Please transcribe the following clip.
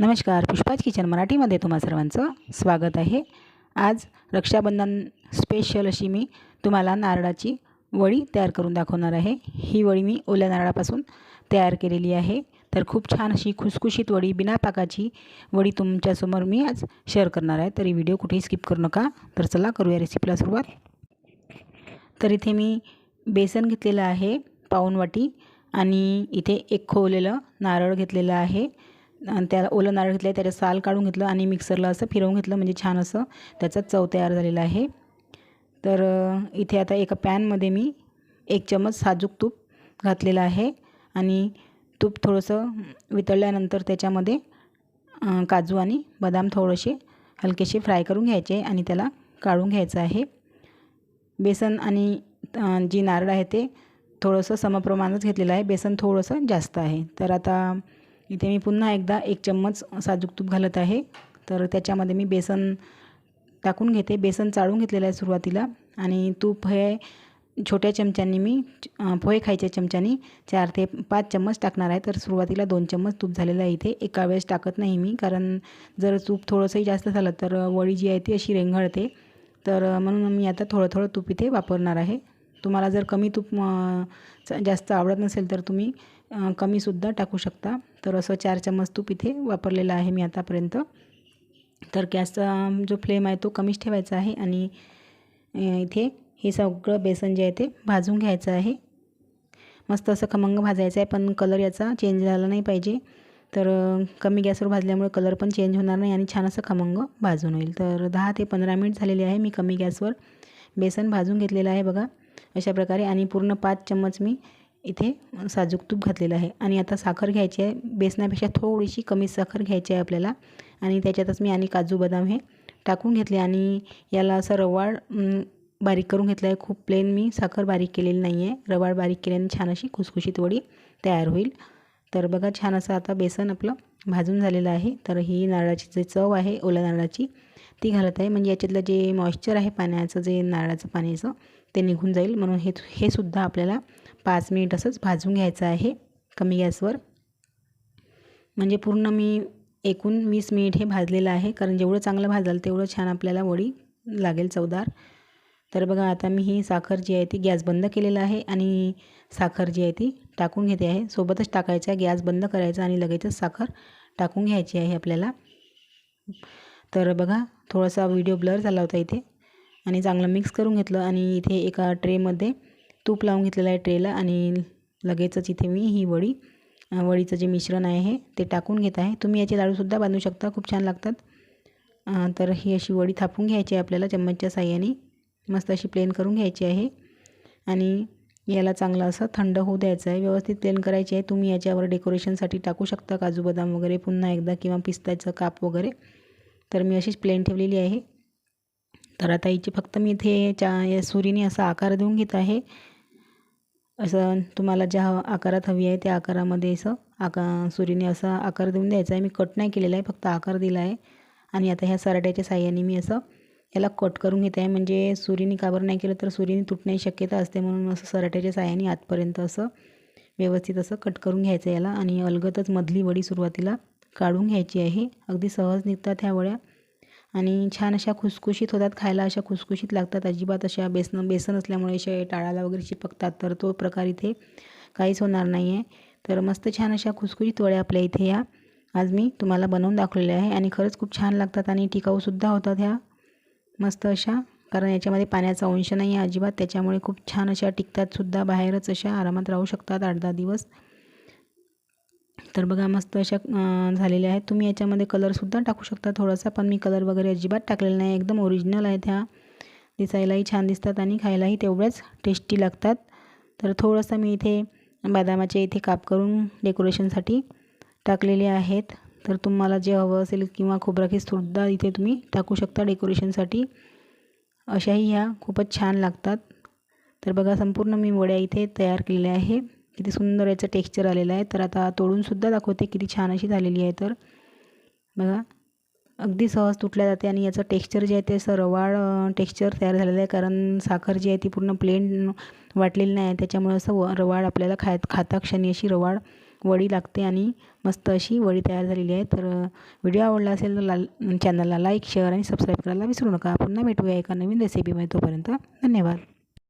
नमस्कार पुष्पाज किचन मराठीमध्ये तुम्हा सर्वांचं स्वागत आहे. आज रक्षाबंधन स्पेशल अशी मी तुम्हाला नारळाची वडी तयार करून दाखवणार आहे. ही वडी मी ओल्या नारळापासून तयार केलेली आहे. तर खूप छान अशी खुसखुशीत वडी बिना पाकाची वडी तुमच्यासमोर मी आज शेअर करणार आहे. तरी व्हिडिओ कुठेही स्किप करू नका. तर चला करूया रेसिपीला सुरुवात. तर इथे मी बेसन घेतलेलं आहे पाऊन वाटी आणि इथे एक खोवलेलं नारळ घेतलेलं आहे. आणि त्या ओलं नारळ घेतलं आहे त्याचं साल काढून घेतलं आणि मिक्सरला असं फिरवून घेतलं म्हणजे छान असं त्याचा चव तयार झालेला आहे. तर इथे आता एका पॅनमध्ये मी एक चमच साजूक तूप घातलेलं आहे आणि तूप थोडंसं वितळल्यानंतर त्याच्यामध्ये काजू आणि बदाम थोडेसे हलकेसे फ्राय करून घ्यायचे आणि त्याला काढून घ्यायचं आहे. बेसन आणि जी नारळ आहे ते थोडंसं समप्रमाणच घेतलेलं आहे बेसन थोडंसं जास्त आहे. तर आता इथे मी पुन्हा एकदा एक चम्मच साजूक तूप घालत आहे. तर त्याच्यामध्ये मी बेसन टाकून घेते. बेसन चाळून घेतलेलं आहे सुरुवातीला. आणि तूप हे छोट्या चमच्यांनी मी पोहे खायच्या चमच्यानी चार ते पाच चम्मच टाकणार आहे. तर सुरुवातीला दोन चम्मच तूप झालेलं आहे इथे. एका वेळेस टाकत नाही मी कारण जर तूप थोडंसंही जास्त झालं तर वडी जी आहे ती अशी रेंगाळते. तर म्हणून मी आता थोडं थोडं तूप इथे वापरणार आहे. तुम्हाला जर कमी तूप जास्त आवडत नसेल तर तुम्ही कमीसुद्धा टाकू शकता. तर असं चार चम्मच तूप इथे वापरलेलं आहे मी आतापर्यंत. तर गॅसचा जो फ्लेम आहे तो कमीच ठेवायचा आहे आणि इथे हे सगळं बेसन जे आहे ते भाजून घ्यायचं आहे. मस्त असं खमंग भाजायचं आहे पण कलर याचा चेंज झाला नाही पाहिजे. तर कमी गॅसवर भाजल्यामुळे कलर पण चेंज होणार नाही आणि छान असं खमंग भाजून होईल. तर दहा ते पंधरा मिनिट झालेले आहे मी कमी गॅसवर बेसन भाजून घेतलेलं आहे बघा. अशा प्रकारे आणि पूर्ण पाच चम्मच मी इथे साजूक तूप घातलेलं आहे. आणि आता साखर घ्यायची आहे. बेसनापेक्षा थोडीशी कमी साखर घ्यायची आहे आपल्याला. आणि त्याच्यातच मी आणि काजू बदाम हे टाकून घेतले. आणि याला असं रवाळ बारीक करून घेतलं आहे. खूप प्लेन मी साखर बारीक केलेली नाही आहे रवाळ बारीक केल्याने छान अशी खुसखुशीत वडी तयार होईल. तर बघा छान असं आता बेसन आपलं भाजून झालेलं आहे. तर ही नारळाची जे चव आहे ओल्या नारळाची ती घालत आहे. म्हणजे याच्यातलं जे मॉइश्चर आहे पाण्याचं जे नारळाचं पाण्याचं ते निघून जाईल. म्हणून हे हे सुद्धा आपल्याला पाच मिनिट असंच भाजून घ्यायचं आहे. कमी गॅसवर. म्हणजे पूर्ण मी एकूण वीस मिनिट हे भाजलेलं आहे. कारण जेवढं चांगलं भाजाल तेवढं छान आपल्याला वडी लागेल चवदार. तर बघा आता मी ही साखर जी आहे ती गॅस बंद केलेला आहे आणि साखर जी आहे ती टाकून घेते आहे. सोबतच टाकायचं आहे गॅस बंद करायचा आणि लगेचच साखर टाकून घ्यायची आहे आपल्याला. तर बघा थोडासा व्हिडिओ ब्लर झाला होता इथे. आणि चांगलं मिक्स करून घेतलं आणि इथे एका ट्रेमध्ये तूप लावून घेतलेलं आहे ट्रेला आणि लगेचच इथे मी ही वडी वडीचं जे मिश्रण आहे हे ते टाकून घेत आहे. तुम्ही याचे लाडूसुद्धा बांधू शकता खूप छान लागतात. तर ही अशी वडी थापून घ्यायची आहे आपल्याला चम्मचच्या साह्याने. मस्त अशी प्लेन करून घ्यायची आहे. आणि याला चांगलं असं थंड होऊ द्यायचं आहे. व्यवस्थित प्लेन करायची आहे. तुम्ही याच्यावर डेकोरेशनसाठी टाकू शकता. काजू बदाम वगैरे पुन्हा एकदा किंवा पिस्ताचं काप वगैरे. तर मी अशीच प्लेन ठेवलेली आहे. तर आता हिची फक्त मी इथे चा या सुरीने असा आकार देऊन घेत आहे. असं तुम्हाला ज्या आकारात हवी आहे त्या आकारामध्ये असं आका सुरीने असा आकार देऊन द्यायचा आहे. मी कट नाही केलेला आहे फक्त आकार दिला आहे. आणि आता ह्या सराट्याच्या साह्याने मी असं याला कट करून घेत आहे. म्हणजे सुरीने काबर नाही केलं तर सुरीने तुटण्याची शक्यता असते म्हणून असं सराट्याच्या साह्याने आतपर्यंत असं व्यवस्थित असं कट करून घ्यायचं याला. आणि अलगतच मधली वडी सुरुवातीला काढून घ्यायची आहे. अगदी सहज निघतात ह्या वड्या. आणि छान अशा खुसखुशीत होतात खायला अशा खुसखुशीत लागतात. अजिबात अशा बेसन बेसन असल्यामुळे असे टाळाला वगैरे चिपकतात. तर तो प्रकार इथे काहीच होणार नाही आहे तर मस्त छान अशा खुसखुशीत वड्या आपल्या इथे या. आज मी तुम्हाला बनवून दाखवलेल्या आहे आणि खरंच खूप छान लागतात आणि टिकाऊसुद्धा होतात ह्या. मस्त अशा. कारण याच्यामध्ये पाण्याचा अंश नाही आहे अजिबात. त्याच्यामुळे खूप छान अशा टिकतातसुद्धा बाहेरच अशा आरामात राहू शकतात आठ दहा दिवस. तर बघा मस्त अशा झालेल्या आहेत. तुम्ही याच्यामध्ये कलरसुद्धा टाकू शकता थोडासा पण मी कलर वगैरे अजिबात टाकलेला नाही. एकदम ओरिजिनल आहेत ह्या. दिसायलाही छान दिसतात आणि खायलाही तेवढ्याच टेस्टी लागतात. तर थोडंसं मी इथे बदामाचे इथे काप करून डेकोरेशनसाठी टाकलेले आहेत. तर तुम्हाला जे हवं असेल किंवा खोबराखीसुद्धा इथे तुम्ही टाकू शकता डेकोरेशनसाठी अशाही ह्या खूपच छान लागतात. तर बघा संपूर्ण मी वड्या इथे तयार केलेल्या आहे. किती सुंदर याचं टेक्स्चर आलेलं आहे. तर आता तोडूनसुद्धा दाखवते किती छान अशी झालेली आहे तर. बघा अगदी सहज तुटल्या जाते आणि याचं टेक्स्चर जे आहे ते असं रवाळ टेक्स्चर तयार झालेलं आहे. कारण साखर जी आहे ती पूर्ण प्लेन वाटलेली नाही आहे. त्याच्यामुळे असं व रवाळ आपल्याला खाय खाता क्षणी अशी रवाळ वडी लागते आणि मस्त अशी वडी तयार झालेली आहे. तर व्हिडिओ आवडला असेल तर लाल चॅनलला लाईक शेअर आणि सबस्क्राईब करायला विसरू नका. पुन्हा भेटूया एका नवीन रेसिपीमध्ये तोपर्यंत. धन्यवाद.